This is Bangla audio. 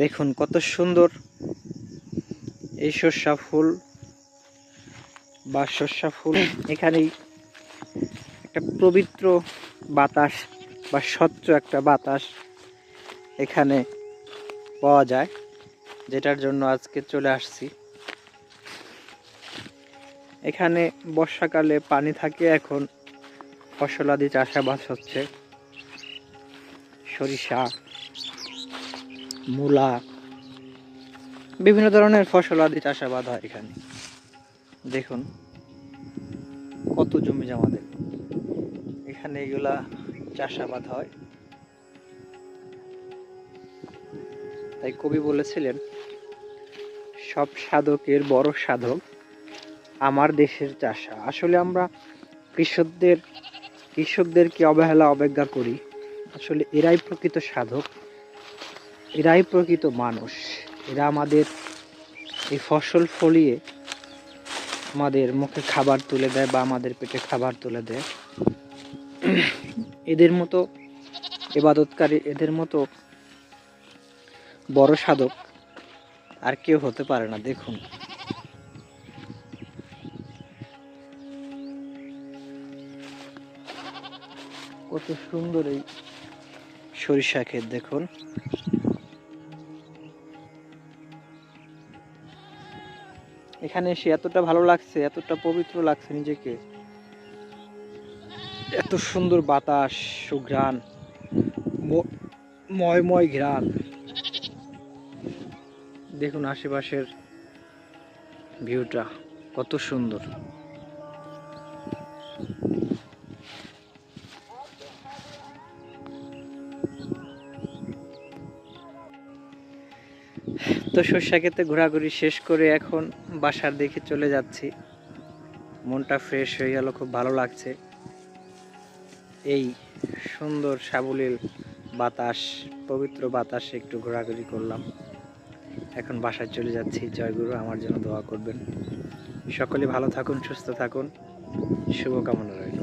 দেখুন কত সুন্দর এই সর্ষা ফুল বা সর্ষা ফুল। এখানেই একটা পবিত্র বাতাস বা স্বচ্ছ একটা বাতাস এখানে পাওয়া যায়, যেটার জন্য আজকে চলে আসছি। এখানে বর্ষাকালে পানি থাকে, এখন ফসলাদি চাষাবাদ হচ্ছে। সরিষা মূলা, বিভিন্ন ধরনের ফসল আদি চাষাবাদ হয় এখানে। দেখুন, কত জমি জমা দেখুন এখানে এগুলা চাষাবাদ হয়। তাই কবি বলেছিলেন, সব সাধকের বড় সাধক আমার দেশের চাষা। আসলে আমরা কৃষকদের কৃষকদেরকে অবহেলা, অবজ্ঞা করি? আসলে এরাই প্রকৃত সাধক। এরাই প্রকৃত মানুষ। এরা আমাদের এই ফসল ফলিয়ে আমাদের মুখে খাবার তুলে দেয় বা আমাদের পেটে খাবার তুলে দেয়। এদের মতো এবাদতকারী, এদের মতো বড় সাধক আর কেউ হতে পারে না, দেখুন। কত সুন্দর এই সরিষা ক্ষেত, দেখুন। এখানে এসে এতটা ভালো লাগছে, এতটা পবিত্র লাগছে নিজেকে। এত সুন্দর বাতাস সুঘ্রাণ ময়ময় ঘ্রাণ। দেখুন আশেপাশের ভিউটা, কত সুন্দর। তো সর্ষা ক্ষেতে ঘোরাঘুরি শেষ করে এখন বাসার দিকে চলে যাচ্ছি। মনটা ফ্রেশ হয়ে গেল, খুব ভালো লাগছে। এই সুন্দর সাবলীল বাতাস, পবিত্র বাতাসে একটু ঘোরাঘুরি করলাম। এখন বাসায় চলে যাচ্ছি। জয়গুরু আমার জন্য দোয়া করবেন। সকলে ভালো থাকুন, সুস্থ থাকুন। শুভকামনা রইল।